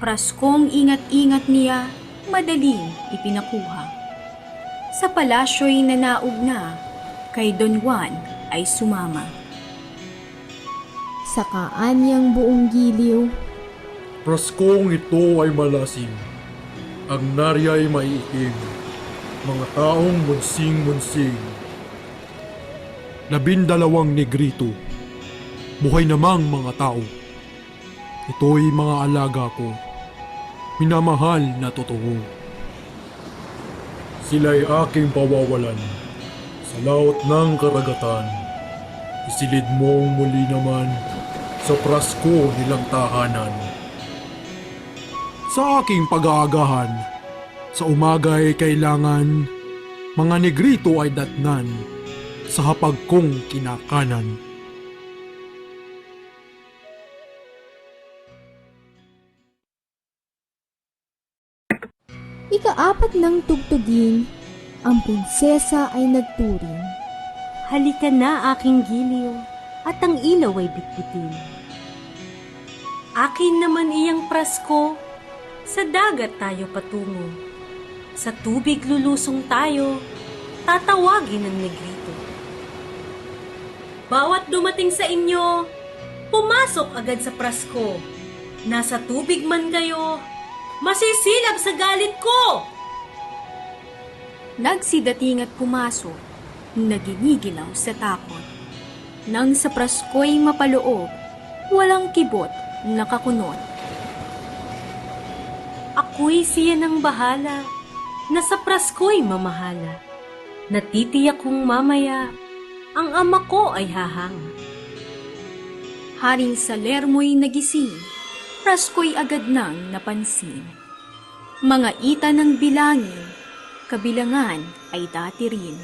Praskong ingat-ingat niya, madaling ipinakuha. Sa palasyo'y nanaog na, kay Don Juan ay sumama. Sa kaanyang buong giliw, Praskong ito ay malasim. Ang narya ay maiitim. Mga taong munsing-munsing. Labindalawang negrito. Buhay namang mga tao. Ito'y mga alaga ko. Minamahal na totoo. Sila'y aking pawawalan. Sa laot ng karagatan. Isilid mong muli naman sa prasko nilang tahanan. Sa aking pag-aagahan, sa umaga'y kailangan mga negrito ay datnan sa hapag kong kinakanan. Ikaapat ng tugtugin, ang prinsesa ay nagturing. Halika na aking giliw at ang ilaw ay bitbitin. Akin naman iyang prasko, sa dagat tayo patungo. Sa tubig lulusong tayo, tatawagin ng negrito. Bawat dumating sa inyo, pumasok agad sa prasko. Nasa tubig man kayo, masisilab sa galit ko! Nagsidating at pumasok, naginigilaw sa takot. Nang sa prasko'y mapaloob, walang kibot, nakakunot. Ako'y siya ng bahala, na sa prasko'y mamahala. Natitiyak kong mamaya, ang ama ko ay hahanga. Haring Salermo'y nagising, prasko'y agad nang napansin. Mga ita ng bilangin, kabilangan ay dati rin.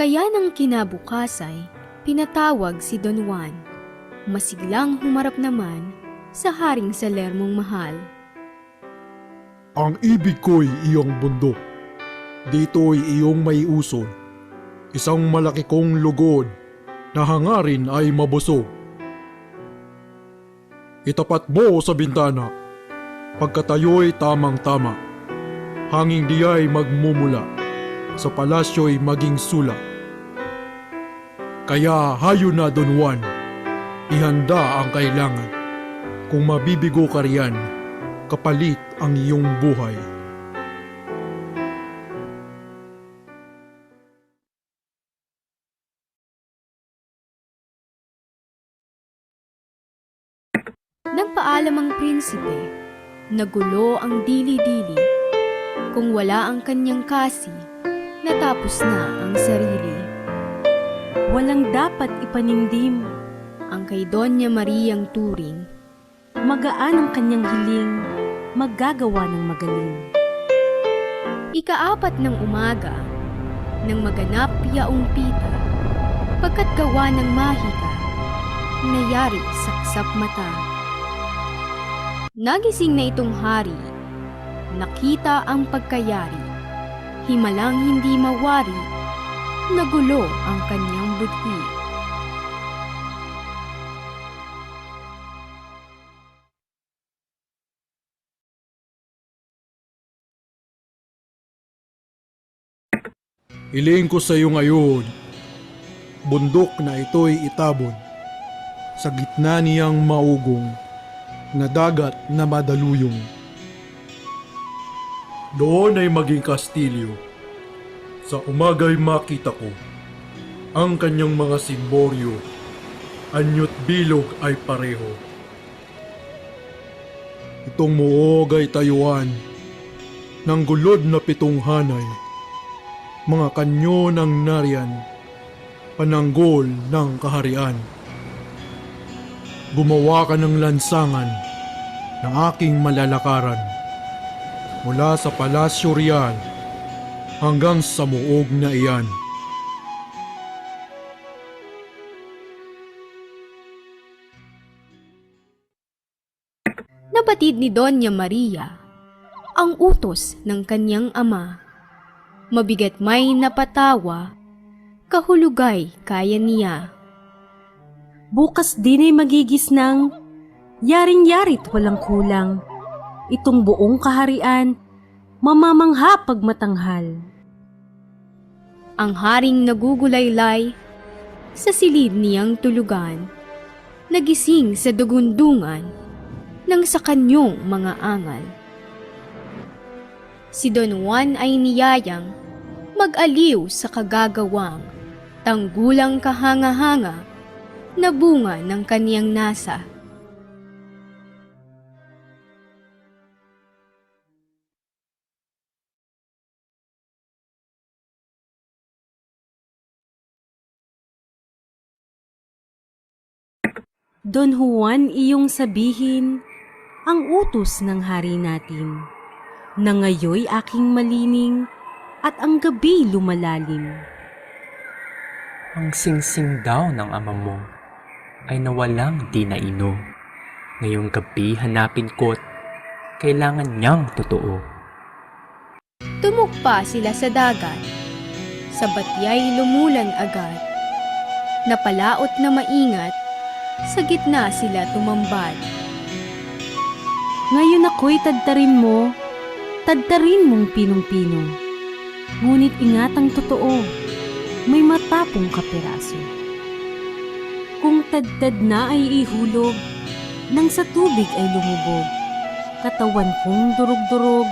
Kaya nang kinabukasay, pinatawag si Don Juan. Masiglang humarap naman sa Haring Salermong mahal. Ang ibig ko'y iyong bundok. Dito'y iyong may usod. Isang malaki kong lugod na hangarin ay mabusog. Itapat mo sa bintana. Pagkatayo'y tamang-tama. Hanging diya'y magmumula. Sa palasyo'y maging sula. Kaya hayo na Don Juan. Ihanda ang kailangan. Kung mabibigo ka riyan, kapalit ang iyong buhay. Nagpaalam ang prinsipe. Nagulo ang dili-dili. Kung wala ang kanyang kasi, natapos na ang sarili. Walang dapat ipanimdim, Ang kay Doña Mariang Turing, magaan ang kanyang hiling, maggagawa ng magaling. ikaapat ng umaga, nang maganap yaong pita, pagkat gawa ng mahika, nayari saksap mata. Nagising na itong hari, nakita ang pagkayari, himalang hindi mawari, nagulo ang kanyang budhi. Hiling ko sa iyo ngayon, bundok na ito'y itabon, sa gitna niyang maugong, na dagat na madaluyong. Doon ay maging kastilyo. Sa umaga'y makita ko, ang kanyang mga simboryo, anyot bilog ay pareho. Itong muog ay tayuan, ng gulod na pitong hanay, mga kanyo ng nariyan, pananggol ng kaharian. Gumawa ka ng lansangan ng aking malalakaran mula sa palasyo real hanggang sa muog na iyan. Nabatid ni Doña Maria ang utos ng kanyang ama. Mabigat may napatawa, kahulugay kaya niya. Bukas din ay magigis ng yaring-yarit walang kulang. Itong buong kaharian, mamamangha pag matanghal. Ang haring nagugulaylay sa silid niyang tulugan, nagising sa dugundungan ng sa kanyong mga angal. Si Don Juan ay niyayang mag-aliw sa kagagawang tanggulang kahanga-hanga na bunga ng kaniyang nasa. Don Juan, iyong sabihin ang utos ng hari natin, na ngayoy aking malining at ang gabi lumalalim. Ang singsing daw ng ama mo ay nawalang di ino. Ngayong gabi hanapin ko't kailangan niyang totoo. Tumukpa sila sa dagat. Sa batyay lumulan agad. Napalaot na maingat, sa gitna sila tumambad. Ngayon ako'y tadtarin mo, tadtarin mong pinong-pino. Ngunit ingatang totoo, may matapong kapiraso. Kung tadtad na ay ihulog, nang sa tubig ay lumubog, katawan kong durog-durog,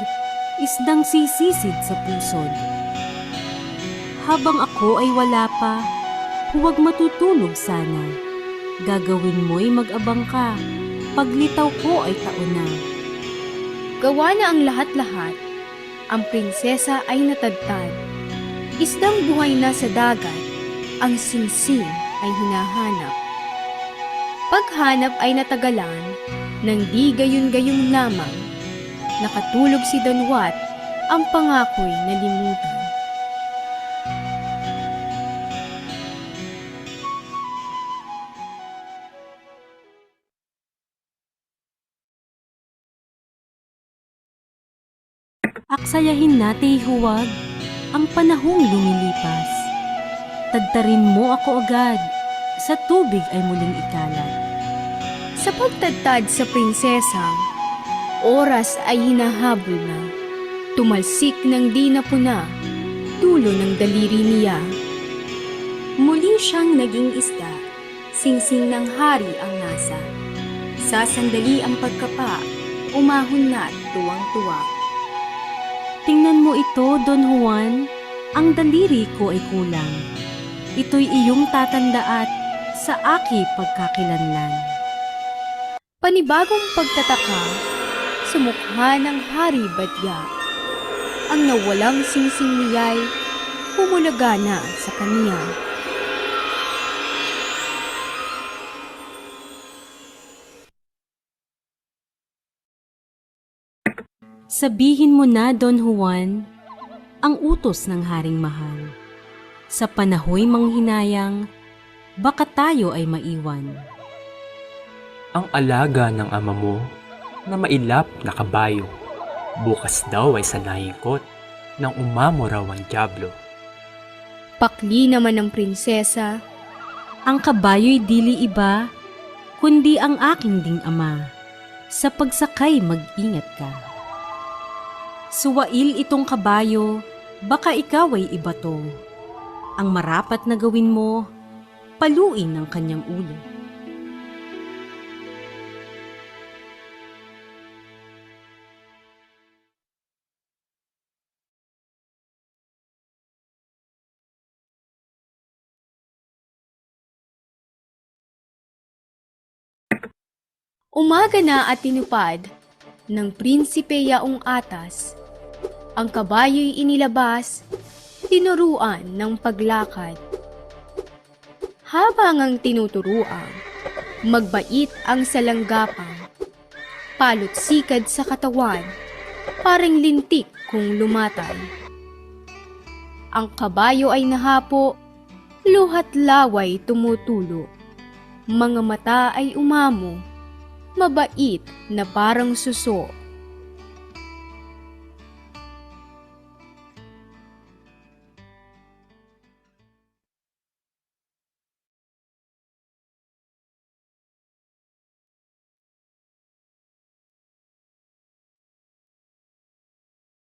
isdang sisisid sa pusod. Habang ako ay wala pa, huwag matutulog sana. Gagawin mo'y mag-abang ka, paglitaw ko ay taon na. Gawa na ang lahat-lahat. Ang prinsesa ay natadtad. Isdang buhay na sa dagat, ang singsing ay hinahanap. Paghanap ay natagalan, nang di gayon-gayong lamang, nakatulog si Don Wat, ang pangako'y nalimutan. Aksayahin natin huwag ang panahong lumilipas. Tadtarin mo ako agad, sa tubig ay muling ikalat. Sa pagtadtad sa prinsesang, oras ay hinahabol na. Tumalsik ng di napuna, dulo ng daliri niya. Muli siyang naging isda, singsing ng hari ang nasa. Sa sandali ang pagkapa, umahon na tuwang-tuwa. Tingnan mo ito, Don Juan, ang daliri ko ay kulang. Ito'y iyong tatandaat sa aki pagkakilanlan. Panibagong pagtataka sa mukha ng hari badya. Ang nawalang singsing niya'y humulaga na sa kanya. Sabihin mo na, Don Juan, ang utos ng haring mahal. Sa panahoy manghinayang, baka tayo ay maiwan. Ang alaga ng ama mo na mailap na kabayo. Bukas daw ay sanayin ko't nang umamo raw ang dyablo. Pakli naman ng prinsesa, Ang kabayo'y dili iba, kundi ang aking ding ama. Sa pagsakay mag-ingat ka. Suwail itong kabayo, baka ikaw ay ibato. Ang marapat na gawin mo, paluin ang kanyang ulo. Umaga na at tinupad ng prinsipe yaong atas. Ang kabayo'y inilabas, tinuruan ng paglakad. Habang ang tinuturuan, magbait ang salanggapang, palot sikad sa katawan, paring lintik kung lumatay. Ang kabayo ay nahapo, luhat laway tumutulo. Mga mata ay umamo, mabait na parang suso